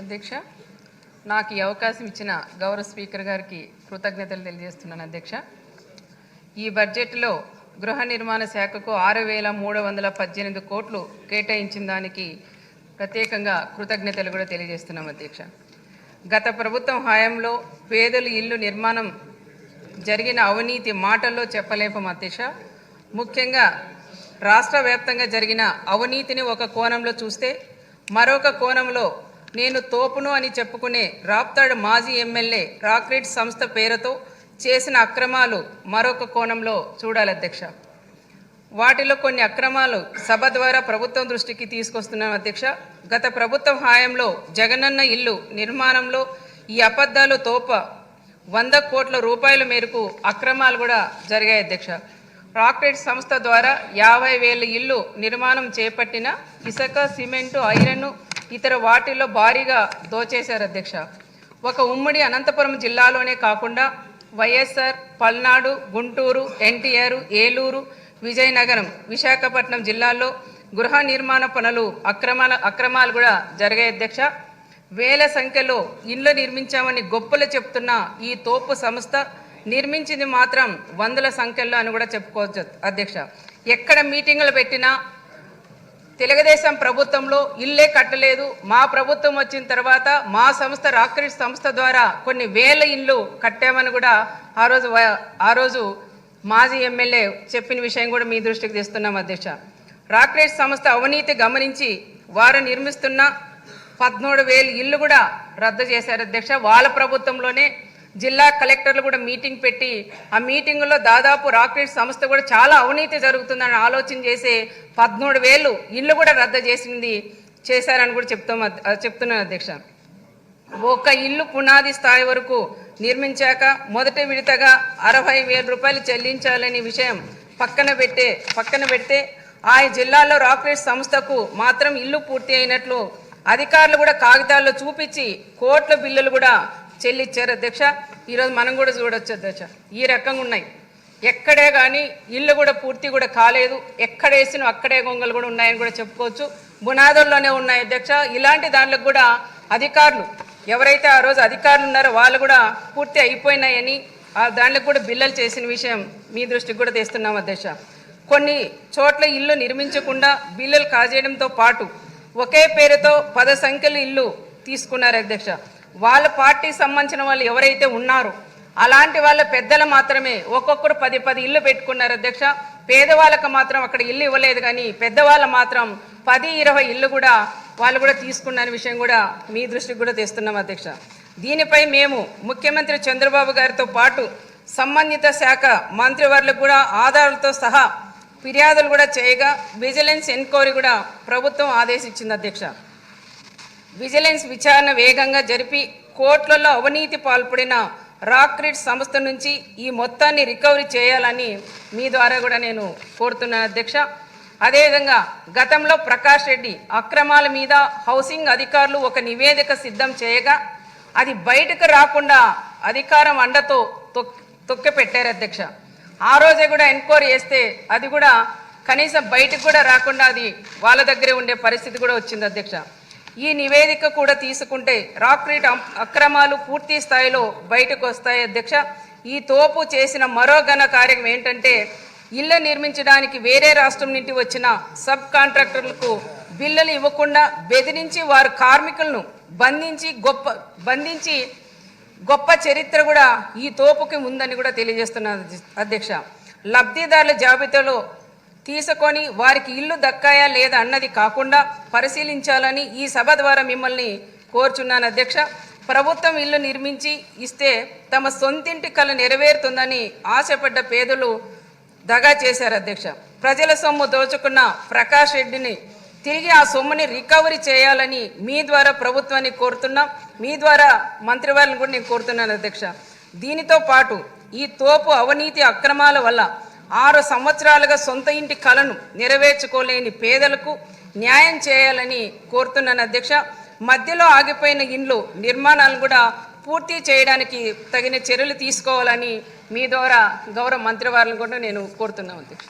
అధ్యక్ష నాకు ఈ అవకాశం ఇచ్చిన గౌరవ స్పీకర్ గారికి కృతజ్ఞతలు తెలియజేస్తున్నాను అధ్యక్ష. ఈ బడ్జెట్లో గృహ నిర్మాణ శాఖకు ఆరు వేల మూడు వందల పద్దెనిమిది కోట్లు కేటాయించిన దానికి ప్రత్యేకంగా కృతజ్ఞతలు కూడా తెలియజేస్తున్నాం అధ్యక్ష. గత ప్రభుత్వం హయాంలో పేదలు ఇల్లు నిర్మాణం జరిగిన అవినీతి మాటల్లో చెప్పలేపం అధ్యక్ష. ముఖ్యంగా రాష్ట్ర వ్యాప్తంగా జరిగిన అవినీతిని ఒక కోణంలో చూస్తే మరొక కోణంలో నేను తోపును అని చెప్పుకునే రాప్తాడు మాజీ ఎమ్మెల్యే రాక్రెట్ సంస్థ పేరుతో చేసిన అక్రమాలు మరొక కోణంలో చూడాలి అధ్యక్ష. వాటిలో కొన్ని అక్రమాలు సభ ద్వారా ప్రభుత్వం దృష్టికి తీసుకొస్తున్నాం అధ్యక్ష. గత ప్రభుత్వం హాయంలో జగనన్న ఇల్లు నిర్మాణంలో ఈ అబద్ధాలు తోప వంద కోట్ల రూపాయల మేరకు అక్రమాలు కూడా జరిగాయి అధ్యక్ష. రాక్టెట్ సంస్థ ద్వారా యాభై వేల ఇల్లు నిర్మాణం చేపట్టిన ఇసుక సిమెంటు ఐరన్ ఇతర వాటిల్లో భారీగా దోచేశారు అధ్యక్ష. ఒక ఉమ్మడి అనంతపురం జిల్లాలోనే కాకుండా వైఎస్ఆర్ పల్నాడు గుంటూరు ఎన్టీఆర్ ఏలూరు విజయనగరం విశాఖపట్నం జిల్లాల్లో గృహ నిర్మాణ పనులు అక్రమాల అక్రమాలు కూడా జరిగాయి అధ్యక్ష. వేల సంఖ్యలో ఇళ్ళు నిర్మించామని గొప్పలు చెప్తున్న ఈ తోపు సంస్థ నిర్మించింది మాత్రం వందల సంఖ్యలో అని కూడా చెప్పుకోవచ్చు అధ్యక్ష. ఎక్కడ మీటింగులు పెట్టినా తెలుగుదేశం ప్రభుత్వంలో ఇల్లే కట్టలేదు. మా ప్రభుత్వం వచ్చిన తర్వాత మా సంస్థ రాక్రిట్ సంస్థ ద్వారా కొన్ని వేల ఇళ్ళు కట్టామని కూడా ఆ రోజు ఆ రోజు మాజీ ఎమ్మెల్యే చెప్పిన విషయం కూడా మీ దృష్టికి తెస్తున్నాం అధ్యక్ష. రాక్రిట్ సంస్థ అవినీతి గమనించి వారు నిర్మిస్తున్న పద్మూడు వేలు ఇల్లు కూడా రద్దు చేశారు అధ్యక్ష. వాళ్ళ ప్రభుత్వంలోనే జిల్లా కలెక్టర్లు కూడా మీటింగ్ పెట్టి ఆ మీటింగులో దాదాపు రాకెట్ సంస్థ కూడా చాలా అవినీతి జరుగుతుందని ఆలోచన చేసే పద్మూడు వేలు ఇల్లు కూడా రద్దు చేసింది చేశారని కూడా చెప్తాం చెప్తున్నాను అధ్యక్ష. ఒక ఇల్లు పునాది స్థాయి వరకు నిర్మించాక మొదటి విడతగా అరవై వేల రూపాయలు చెల్లించాలనే విషయం పక్కన పెట్టే పక్కన పెడితే ఆ జిల్లాలో రాకెట్ సంస్థకు మాత్రం ఇల్లు పూర్తి అయినట్లు అధికారులు కూడా కాగితాల్లో చూపించి కోట్ల బిల్లులు కూడా చెల్లించారు అధ్యక్ష. ఈరోజు మనం కూడా చూడొచ్చు అధ్యక్ష. ఈ రకంగా ఉన్నాయి. ఎక్కడే కానీ ఇల్లు కూడా పూర్తి కూడా కాలేదు. ఎక్కడ వేసిన అక్కడే గొంగలు కూడా ఉన్నాయని కూడా చెప్పుకోవచ్చు. బునాదుల్లోనే ఉన్నాయి అధ్యక్ష. ఇలాంటి దాంట్లో కూడా అధికారులు ఎవరైతే ఆ రోజు అధికారులు ఉన్నారో వాళ్ళు కూడా పూర్తి అయిపోయినాయని ఆ దాంట్లో కూడా బిల్లలు చేసిన విషయం మీ దృష్టికి కూడా తెస్తున్నాం అధ్యక్ష. కొన్ని చోట్ల ఇల్లు నిర్మించకుండా బిల్లులు కాజేయడంతో పాటు ఒకే పేరుతో పద సంఖ్యలు ఇల్లు తీసుకున్నారు అధ్యక్ష. వాళ్ళ పార్టీ సంబంధించిన వాళ్ళు ఎవరైతే ఉన్నారో అలాంటి వాళ్ళ పెద్దలు మాత్రమే ఒక్కొక్కరు పది పది ఇల్లు పెట్టుకున్నారు అధ్యక్ష. పేదవాళ్ళకు మాత్రం అక్కడ ఇల్లు ఇవ్వలేదు కానీ పెద్దవాళ్ళు మాత్రం పది ఇరవై ఇల్లు కూడా వాళ్ళు కూడా తీసుకున్న విషయం కూడా మీ దృష్టికి కూడా తెస్తున్నాం అధ్యక్ష. దీనిపై మేము ముఖ్యమంత్రి చంద్రబాబు గారితో పాటు సంబంధిత శాఖ మంత్రివర్లకు కూడా ఆధారాలతో సహా ఫిర్యాదులు కూడా చేయగా విజిలెన్స్ ఎన్క్వైరీ కూడా ప్రభుత్వం ఆదేశించింది అధ్యక్ష. విజిలెన్స్ విచారణ వేగంగా జరిపి కోట్లలో అవినీతి పాల్పడిన రాక్రిట్ సంస్థ నుంచి ఈ మొత్తాన్ని రికవరీ చేయాలని మీ ద్వారా కూడా నేను కోరుతున్నాను అధ్యక్ష. అదేవిధంగా గతంలో ప్రకాష్ రెడ్డి అక్రమాల మీద హౌసింగ్ అధికారులు ఒక నివేదిక సిద్ధం చేయగా అది బయటకు రాకుండా అధికారం అండతో తొక్ తొక్కి అధ్యక్ష. ఆ రోజే కూడా ఎంక్వైరీ చేస్తే అది కూడా కనీసం బయటకు కూడా రాకుండా అది వాళ్ళ దగ్గరే ఉండే పరిస్థితి కూడా వచ్చింది అధ్యక్ష. ఈ నివేదిక కూడా తీసుకుంటే రాక్రీట్ అక్రమాలు పూర్తి స్థాయిలో బయటకు వస్తాయి. అధ్యక్ష ఈ తోపు చేసిన మరో ఘన కార్యం ఏంటంటే ఇళ్ళ నిర్మించడానికి వేరే రాష్ట్రం నుండి వచ్చిన సబ్ కాంట్రాక్టర్లకు బిల్లులు ఇవ్వకుండా బెదిరించి వారి కార్మికులను బంధించి గొప్ప బంధించి గొప్ప చరిత్ర కూడా ఈ తోపుకి ఉందని కూడా తెలియజేస్తున్నారు అధ్యక్ష. లబ్ధిదారుల జాబితాలో తీసుకొని వారికి ఇల్లు దక్కాయా లేదా అన్నది కాకుండా పరిశీలించాలని ఈ సభ ద్వారా మిమ్మల్ని కోరుచున్నాను అధ్యక్ష. ప్రభుత్వం ఇల్లు నిర్మించి ఇస్తే తమ సొంతింటి కళ నెరవేరుతుందని ఆశపడ్డ పేదలు దగా చేశారు అధ్యక్ష. ప్రజల సొమ్ము దోచుకున్న ప్రకాష్ రెడ్డిని తిరిగి ఆ సొమ్ముని రికవరీ చేయాలని మీ ద్వారా ప్రభుత్వాన్ని కోరుతున్నాం మీ ద్వారా మంత్రివారిని కూడా నేను కోరుతున్నాను అధ్యక్ష. దీనితో పాటు ఈ తోపు అవినీతి అక్రమాల వల్ల ఆరు సంవత్సరాలుగా సొంత ఇంటి కలను నెరవేర్చుకోలేని పేదలకు న్యాయం చేయాలని కోరుతున్నాను అధ్యక్ష. మధ్యలో ఆగిపోయిన ఇండ్లు నిర్మాణాలను కూడా పూర్తి చేయడానికి తగిన చర్యలు తీసుకోవాలని మీ ద్వారా గౌరవ మంత్రివారిని కూడా నేను కోరుతున్నాను అధ్యక్ష.